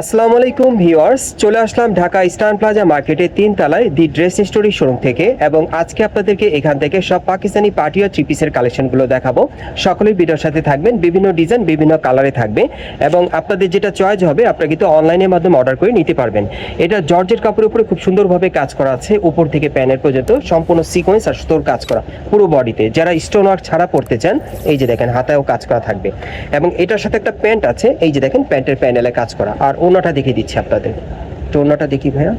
আসসালামু আলাইকুম ভিউয়ার্স, চলে আসলাম ঢাকা ইস্টার্ন প্লাজা মার্কেটের তিন তলায় দি ড্রেস স্টোরি শোরুম থেকে এবং আজকে আপনাদেরকে এখান থেকে সব পাকিস্তানি পার্টি আর থ্রি পিসের কালেকশনগুলো দেখাবো। সকলেই ভিডিওর সাথে থাকবেন, বিভিন্ন ডিজাইন, বিভিন্ন কালারে থাকবে এবং আপনাদের যেটা চয়েস হবে, আপনারা কিন্তু অনলাইনের মাধ্যমে অর্ডার করে নিতে পারবেন। এটা জর্জের কাপড়ের উপরে খুব সুন্দরভাবে কাজ করা আছে, উপর থেকে প্যানের পর্যন্ত সম্পূর্ণ সিকোয়েন্স আর সুতোর কাজ করা, পুরো বডিতে যারা স্টোন ওয়ার্ক ছাড়া পড়তে চান, এই যে দেখেন হাতেও কাজ করা থাকবে। এবং এটার সাথে একটা প্যান্ট আছে, এই যে দেখেন প্যান্টের প্যানেলে কাজ করা। আর ওনাটা দেখিয়ে দিচ্ছি আপনাদের। তো ওনাটা দেখি ভাইয়া।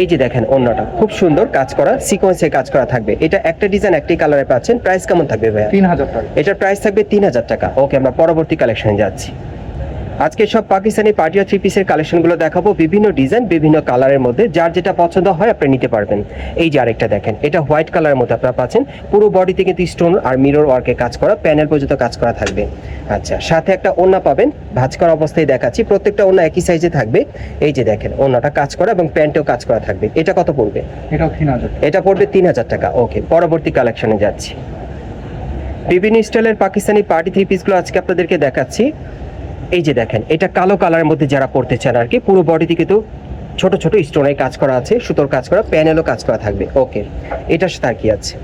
এই যে দেখেন অন্যটা খুব সুন্দর কাজ করা সিকোয়েন্সে কাজ করা থাকবে। এটা একটা ডিজাইন একটি কালারে পাচ্ছেন। প্রাইস কেমন থাকবে ভাইয়া? তিন হাজার টাকা। এটার প্রাইস থাকবে তিন হাজার টাকা। ওকে আমরা পরবর্তী কালেকশনে যাচ্ছি। আজকে সব পাকিস্তানি পার্টি আর থ্রি পিসের কালেকশনগুলো দেখাবো বিভিন্ন ডিজাইন বিভিন্ন কালারের মধ্যে যার যেটা পছন্দ হয় আপনি নিতে পারবেন। এই যে আরেকটা দেখেন এটা হোয়াইট কালারের মধ্যে আপনারা পাচ্ছেন। পুরো বডিতে কিন্তু স্টোন আর মিরর ওয়ার্কে কাজ করা প্যানেল পর্যন্ত কাজ করা থাকবে। আচ্ছা সাথে একটা ওন্না পাবেন ভাঁজ করা অবস্থায় দেখাচ্ছি। প্রত্যেকটা ওন্না একই সাইজে থাকবে। এই যে দেখেন ওন্নাটা কাজ করা এবং প্যান্টেও কাজ করা থাকবে। এটা কত পড়বে? এটাও তিন হাজার এটা পড়বে তিন হাজার টাকা। ওকে পরবর্তী কালেকশনে যাচ্ছি। বিভিন্ন স্টাইলের পাকিস্তানি পার্টি থ্রি পিসগুলো আজকে আপনাদেরকে দেখাচ্ছি। এই যে দেখেন এটা কালো কালারের মধ্যে যারা পড়তে চান আর কি পুরো বডিতে কিন্তু ছোট ছোট স্টোনের কাজ করা আছে সুতোর কাজ করা প্যানেলও কাজ করা থাকবে। ওকে এটার সাথে আর কি আছে?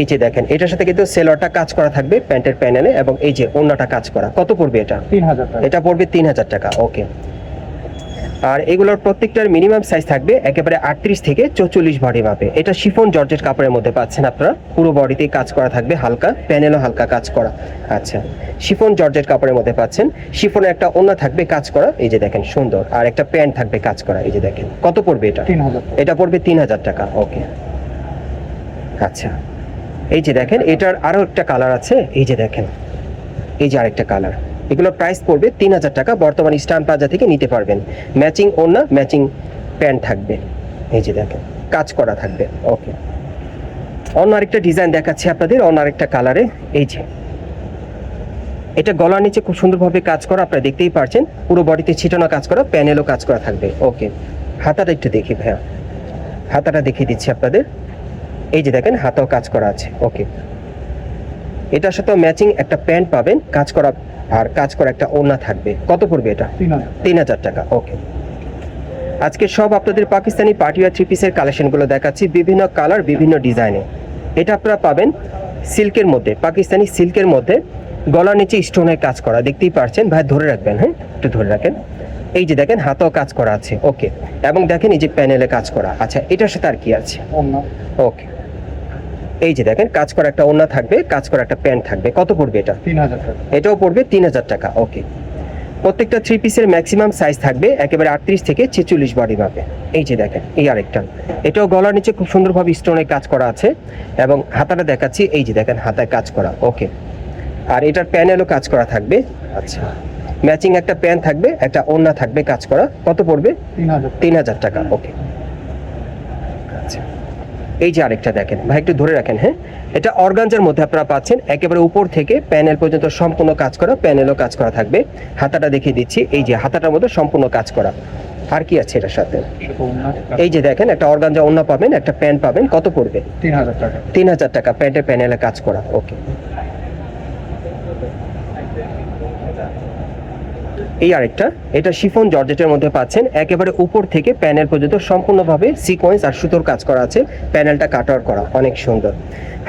এই যে দেখেন এটার সাথে কিন্তু সেলরটা কাজ করা থাকবে প্যান্টের প্যানেলে এবং এই যে অন্যটা কাজ করা। কত পড়বে এটা? তিন হাজার এটা পড়বে তিন হাজার টাকা ওকে আর এগুলোর প্রত্যেকটার মিনিমাম সাইজ থাকবে একেবারে আটত্রিশ থেকে চৌচল্লিশ বডি মাপে। এটা শিফন জর্জেট কাপড়ের মধ্যে পাচ্ছেন আপনারা। পুরো বডিতেই কাজ করা থাকবে হালকা প্যানেলও হালকা কাজ করা। আচ্ছা শিফন জর্জেট কাপড়ের মধ্যে পাচ্ছেন। শিফনের একটা ওন্না থাকবে কাজ করা এই যে দেখেন সুন্দর। আর একটা প্যান্ট থাকবে কাজ করা এই যে দেখেন। কত পড়বে এটা? এটা পড়বে তিন হাজার টাকা ওকে আচ্ছা এই যে দেখেন এটার আরও একটা কালার আছে এই যে দেখেন। এই যে আরেকটা কালার এগুলোর প্রাইস পড়বে তিন হাজার টাকা। বর্তমান স্টান প্লাজা থেকে নিতে পারবেন। ম্যাচিং ওড়না ম্যাচিং প্যান্ট থাকবে। এই যে দেখেন, কাজ করা থাকবে। ওকে অন্য আরেকটা ডিজাইন দেখাচ্ছি আপনাদের, অন্য আরেকটা কালারে এই যে, এটা গলার নিচে খুব সুন্দরভাবে কাজ করা, আপনারা দেখতেই পারছেন। পুরো বডিতে ছিটানো কাজ করা প্যানেলও কাজ করা থাকবে। ওকে হাতাটা একটু দেখি ভাইয়া। হাতাটা দেখিয়ে দিচ্ছি আপনাদের। এই যে দেখেন, হাতাও কাজ করা আছে। ওকে এটার সাথে ম্যাচিং একটা প্যান্ট পাবেন। কাজ করা আর কাজ করা একটা ওড়না থাকবে। কত পড়বে এটা? তিন হাজার। টাকা ওকে। আজকে সব আপনাদের পাকিস্তানি পার্টি আর থ্রি পিসের কালেকশনগুলো দেখাচ্ছি বিভিন্ন কালার বিভিন্ন ডিজাইনে। এটা আপনারা পাবেন সিল্কের মধ্যে পাকিস্তানি সিল্কের মধ্যে গলার নিচে স্টোনের কাজ করা দেখতেই পারছেন? ভাই ধরে রাখবেন হ্যাঁ? একটু ধরে রাখেন। এই যে দেখেন হাতেও কাজ করা আছে ওকে। এবং দেখেন এই যে প্যানেলে কাজ করা। আচ্ছা এটার সাথে আর কি আছে? ওকে। এই যে দেখেন কাজ করা একটা ওড়না থাকবে কাজ করা একটা প্যান্ট থাকবে। কত পড়বে এটা? তিন হাজার টাকা। এটাও পড়বে তিন হাজার টাকা ওকে। প্রত্যেকটা থ্রি পিসের ম্যাক্সিমাম সাইজ থাকবে একেবারে আটত্রিশ থেকে ছেচল্লিশ বডি মাপে। এই যে দেখেন এই আরেকটা। এটাও গলার নিচে খুব সুন্দরভাবে স্টোনের কাজ করা আছে এবং হাতাটা দেখাচ্ছি এই যে দেখেন হাতায় কাজ করা ওকে। আর এটার প্যানেলও কাজ করা থাকবে। আচ্ছা। ম্যাচিং একটা প্যান থাকবে একটা ওড়না থাকবে কাজ করা। কত পড়বে? তিন হাজার টাকা ওকে। এই যে আরেকটা দেখেন ভাই একটু ধরে রাখেন হ্যাঁ? এটা অর্গানজার মধ্যে আপনারা পাচ্ছেন একেবারে উপর থেকে প্যানেল পর্যন্ত সম্পূর্ণ কাজ করা প্যানেলও কাজ করা থাকবে। হাতাটা দেখিয়ে দিচ্ছি এই যে হাতাটার মধ্যে সম্পূর্ণ কাজ করা। আর কি আছে এটার সাথে? এই যে দেখেন একটা অর্গানজা অন্য পাবেন একটা প্যান্ট পাবেন কত পড়বে? তিন হাজার টাকা। তিন হাজার টাকা প্যান্টের প্যানেলে কাজ করা ওকে। এই আরেকটা এটা শিফন জর্জেটের মধ্যে পাচ্ছেন। একেবারে উপর থেকে প্যানেল পর্যন্ত সম্পূর্ণভাবে সিকোয়েন্স আর সুতোর কাজ করা আছে। প্যানেলটা কাটার করা অনেক সুন্দর।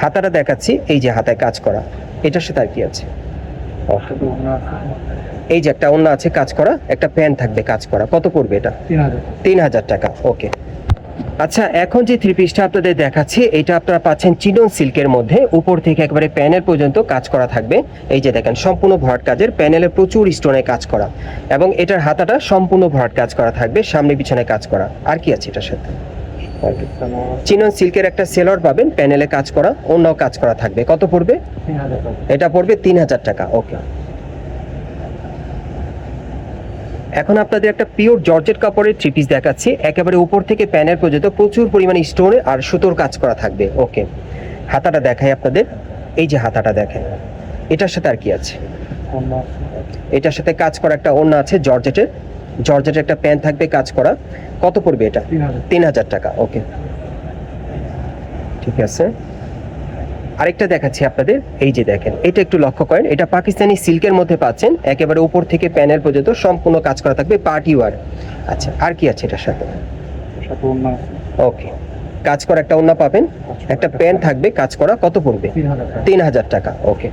হাতাটা দেখাচ্ছি এই যে হাতায় কাজ করা। এটার সাথে আর কি আছে? এই যে একটা অন্য আছে কাজ করা। একটা প্যান থাকবে কাজ করা। কত পড়বে এটা? তিন হাজার। টাকা ওকে আচ্ছা এখন যে থ্রি পিসটা আপনাদের দেখাচ্ছি এটা আপনারা পাচ্ছেন চিনন সিল্কের মধ্যে। উপর থেকে একেবারে প্যানেল পর্যন্ত কাজ করা থাকবে। এই যে দেখেন সম্পূর্ণ ভরাট কাজের প্যানেলে প্রচুর স্টোনে কাজ করা। এবং এটার হাতাটা সম্পূর্ণ ভরাট কাজ করা থাকবে সামনে পিছনে কাজ করা। আর কি আছে এটার সাথে? চিনন সিল্কের একটা সেলর পাবেন প্যানেলে কাজ করা অন্য কাজ করা থাকবে। কত পড়বে? এটা পড়বে তিন হাজার টাকা ওকে এখন আপনাদের একটা পিওর জর্জেট কাপড়ের থ্রি পিস দেখাচ্ছি। একেবারে উপর থেকে প্যানের পর্যন্ত প্রচুর পরিমাণে স্টোনে আর সুতোর কাজ করা থাকবে। ওকে হাতাটা দেখাই আপনাদের। এই যে হাতাটা দেখেন এটার সাথে আর কি আছে? এটার সাথে কাজ করা একটা অন্য আছে জর্জেটের। জর্জেটের একটা প্যান্ট থাকবে কাজ করা। কত পড়বে এটা? তিন হাজার। টাকা। ওকে ঠিক আছে। আরেকটা দেখাচ্ছি আপনাদের এই যে দেখেন এটা একটু লক্ষ্য করেন এটা পাকিস্তানি সিল্কের মধ্যে পাচ্ছেন একেবারে উপর থেকে প্যানেল পর্যন্ত সম্পূর্ণ কাজ করা থাকবে পার্টি ওয়ার। আচ্ছা আর কি আছে এটার সাথে? ওকে কাজ করা একটা অন্য পাবেন একটা প্যান্ট থাকবে কাজ করা কত পড়বে? তিন হাজার টাকা ওকে।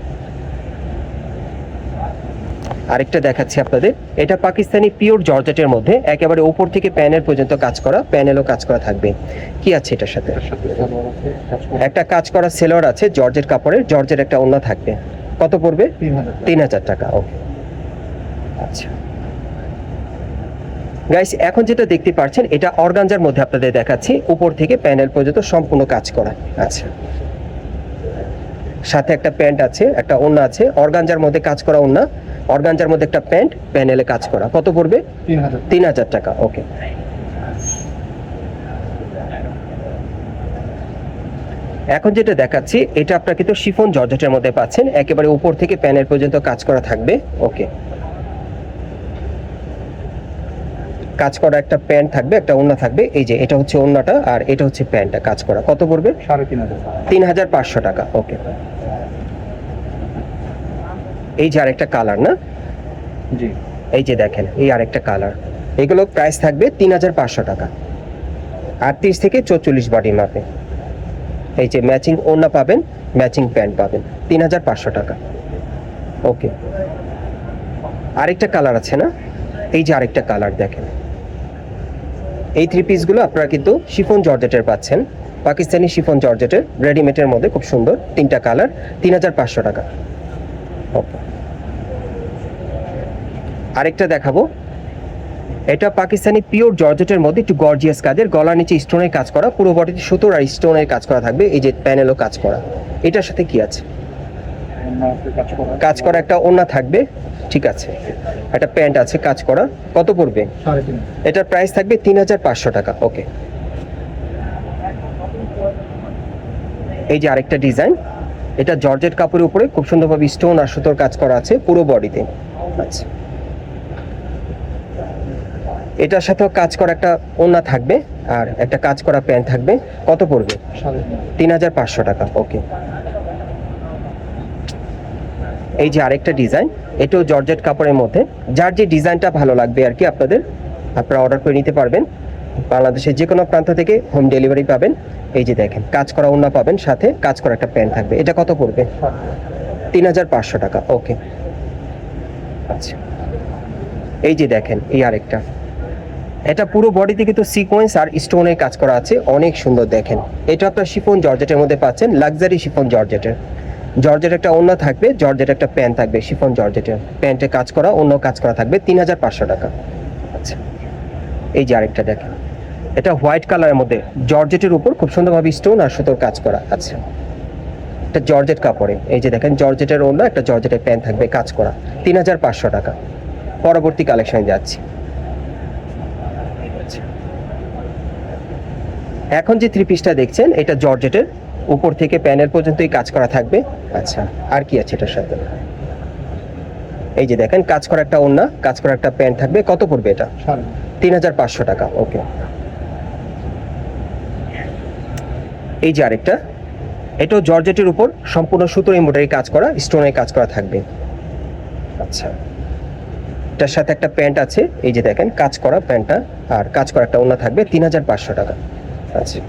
আরেকটা দেখাচ্ছি আপনাদের। এটা পাকিস্তানি পিওর জর্জেটের মধ্যে, একেবারে উপর থেকে প্যানেল পর্যন্ত কাজ করা, প্যানেলও কাজ করা থাকবে। কি আছে এটার সাথে? একটা কাজ করা সেলোয়ার আছে, জর্জেট কাপড়ের জর্জের একটা ওন্না থাকবে। কত পড়বে? তিন হাজার টাকা, ওকে। আচ্ছা। গাইস এখন যেটা দেখতে পাচ্ছেন, এটা অর্গানজার মধ্যে আপনাদের দেখাচ্ছি, উপর থেকে প্যানেল পর্যন্ত সম্পূর্ণ কাজ করা। আচ্ছা। সাথে একটা প্যান্ট আছে, একটা ওন্না আছে, অর্গানজার মধ্যে কাজ করা ওন্না অর্গানজার মধ্যে একটা প্যান্ট প্যানেলে কাজ করা। কত পড়বে? তিন হাজার। টাকা ওকে। এখন যেটা দেখাচ্ছি এটা আপনার কিন্তু শিফন জর্জেটের মধ্যে পাচ্ছেন। একেবারে উপর থেকে প্যানেল পর্যন্ত কাজ করা থাকবে ওকে। কাজ করা একটা প্যান্ট থাকবে একটা ওন্না থাকবে। এই যে এটা হচ্ছে ওন্নাটা আর এটা হচ্ছে প্যান্টটা। কাজ করা কত পড়বে? সাড়ে তিন হাজার। তিন হাজার পাঁচশো টাকা ওকে। এই যে আরেকটা কালার না? জি। এই যে দেখেন এই আরেকটা কালার এগুলো প্রাইস থাকবে তিন হাজার পাঁচশো টাকা। আটত্রিশ থেকে চৌচল্লিশ বডি মাপে। এই যে ম্যাচিং ওড়না পাবেন ম্যাচিং প্যান্ট পাবেন তিন হাজার পাঁচশো টাকা। ওকে আরেকটা কালার আছে না? এই যে আরেকটা কালার দেখেন। এই থ্রি পিসগুলো আপনারা কিন্তু শিফন জর্জেটের পাচ্ছেন। পাকিস্তানি শিফন জর্জেটের রেডিমেডের মধ্যে খুব সুন্দর তিনটা কালার তিন হাজার পাঁচশো টাকা। ওকে আরেকটা দেখাবো। এটা পাকিস্তানি পিওর জর্জেটের মধ্যে একটু গর্জিয়াস কাজের গলার নিচে স্টোনের কাজ করা পুরো বডিতে সুতোর আর স্টোনের কাজ করা থাকবে এই যে প্যানেলও কাজ করা। এটার সাথে কি আছে? কাজ করা একটা ওড়না থাকবে ঠিক আছে। একটা প্যান্ট আছে কাজ করা। কত পড়বে? এটার প্রাইস থাকবে তিন হাজার পাঁচশো টাকা ওকে। এই যে আরেকটা ডিজাইন এটা জর্জেট কাপড়ের উপরে খুব সুন্দরভাবে স্টোন আর সুতোর কাজ করা আছে পুরো বডিতে। আচ্ছা। এটার সাথেও কাজ করা একটা ওড়না থাকবে আর একটা কাজ করা প্যান্ট থাকবে। কত পড়বে? তিন। হাজার পাঁচশো টাকা ওকে। এই যে আরেকটা ডিজাইন এটাও জর্জেট কাপড়ের মধ্যে। যার যে ডিজাইনটা ভালো লাগবে আর কি আপনাদের আপনারা অর্ডার করে নিতে পারবেন। বাংলাদেশের যে কোনো প্রান্ত থেকে হোম ডেলিভারি পাবেন। এই যে দেখেন কাজ করা ওড়না পাবেন সাথে কাজ করা একটা প্যান্ট থাকবে। এটা কত পড়বে? তিন হাজার পাঁচশো টাকা ওকে। আচ্ছা। এই যে দেখেন এই আরেকটা। এটা পুরো বডিতে কিন্তু সিকোয়েন্স আর স্টোনের কাজ করা আছে। অনেক সুন্দর দেখেন। এটা আপনার শিফন জর্জেটের মধ্যে পাচ্ছেন লাক্সারি শিফন জর্জেটের জর্জেট একটা অন্য থাকবে জর্জেট একটা প্যান্ট থাকবে শিফন জর্জেটের প্যান্টে কাজ করা, অন্য কাজ করা থাকবে, তিন হাজার পাঁচশো টাকা। আচ্ছা এই যে আরেকটা দেখেন। এটা হোয়াইট কালারের মধ্যে জর্জেটের উপর খুব সুন্দরভাবে স্টোন আর সুতোর কাজ করা আচ্ছা একটা জর্জেট কাপড়ে। এই যে দেখেন জর্জেটের অন্য একটা জর্জেটের প্যান্ট থাকবে, কাজ করা, তিন হাজার পাঁচশো টাকা। পরবর্তী কালেকশনে যাচ্ছি। এখন যে থ্রি পিসটা দেখছেন এটা জর্জেটের উপর থেকে প্যানেল পর্যন্তই কাজ করা থাকবে। আচ্ছা আর কি আছে এটার সাথে? এই যে দেখেন কাজ করা একটা ওন্না কাজ করা একটা প্যান্ট থাকবে। কত পড়বে এটা? তিন হাজার পাঁচশো টাকা ওকে। এই যে আরেকটা এটাও জর্জেটের উপর সম্পূর্ণ সুতোর এমব্রয়ডারি কাজ করা স্টোনের কাজ করা থাকবে। আচ্ছা। এটার সাথে একটা প্যান্ট আছে এই যে দেখেন কাজ করা প্যান্টটা আর কাজ করা একটা ওনা থাকবে তিন হাজার পাঁচশো টাকা। আচ্ছা।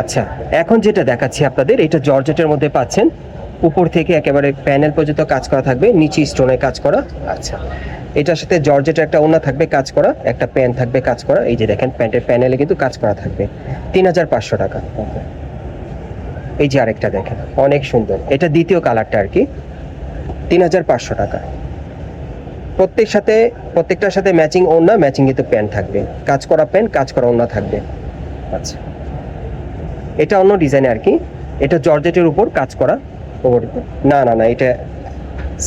আচ্ছা এখন যেটা দেখাচ্ছি আপনাদের, এটা জর্জেটের মধ্যে পাচ্ছেন। উপর থেকে একেবারে প্যানেল পর্যন্ত কাজ করা থাকবে, নিচে স্টোনে কাজ করা। আচ্ছা এটার সাথে জর্জেটের একটা ওনা থাকবে, কাজ করা। একটা প্যান্ট থাকবে, কাজ করা। এই যে দেখেন প্যান্টের প্যানেলে কিন্তু কাজ করা থাকবে। তিন হাজার পাঁচশো টাকা। এই যে আরেকটা দেখেন, অনেক সুন্দর। এটা দ্বিতীয় কালারটা আর কি। তিন হাজার পাঁচশো টাকা। প্রত্যেক সাথে, প্রত্যেকটার সাথে ম্যাচিং ওড়না ম্যাচিং কিন্তু প্যান্ট থাকবে। কাজ করা প্যান্ট কাজ করা ওড়না থাকবে। আচ্ছা। এটা অন্য ডিজাইন আর কি। এটা জর্জেটের উপর কাজ করা ওপর না না না, এটা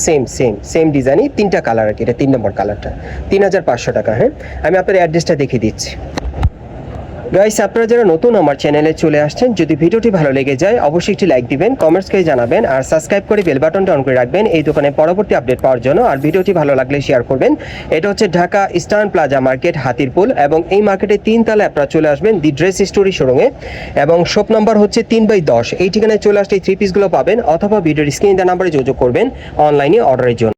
সেম সেম সেম ডিজাইনই তিনটা কালার আর কি। এটা তিন নম্বর কালারটা তিন হাজার পাঁচশো টাকা হ্যাঁ? আমি আপনার অ্যাড্রেসটা দেখিয়ে দিচ্ছি। গাইস আপনারা যারা নতুন আমার চ্যানেলে চলে আসছেন, যদি ভিডিওটি ভালো লেগে যায়, অবশ্যই একটি লাইক দিবেন কমেন্টস করে জানাবেন, আর সাবস্ক্রাইব করে বেল বাটনটা অন করে রাখবেন। এই দোকানে পরবর্তী আপডেট পাওয়ার জন্য, আর ভিডিওটি ভালো লাগলে শেয়ার করবেন। এটা হচ্ছে Dhaka Eastern Plaza market Hatirpul, এবং এই মার্কেটে তিন তালে আপনারা চলে আসবেন দি ড্রেস স্টোরি শোরুমে এবং শপ নাম্বার হচ্ছে তিন বাই দশ। এই ঠিকানায় চলে আসলে এই থ্রি পিসগুলো পাবেন, অথবা ভিডিওর স্ক্রিন দেওয়া নাম্বারে যোগাযোগ করবেন অনলাইনে অর্ডারের জন্য।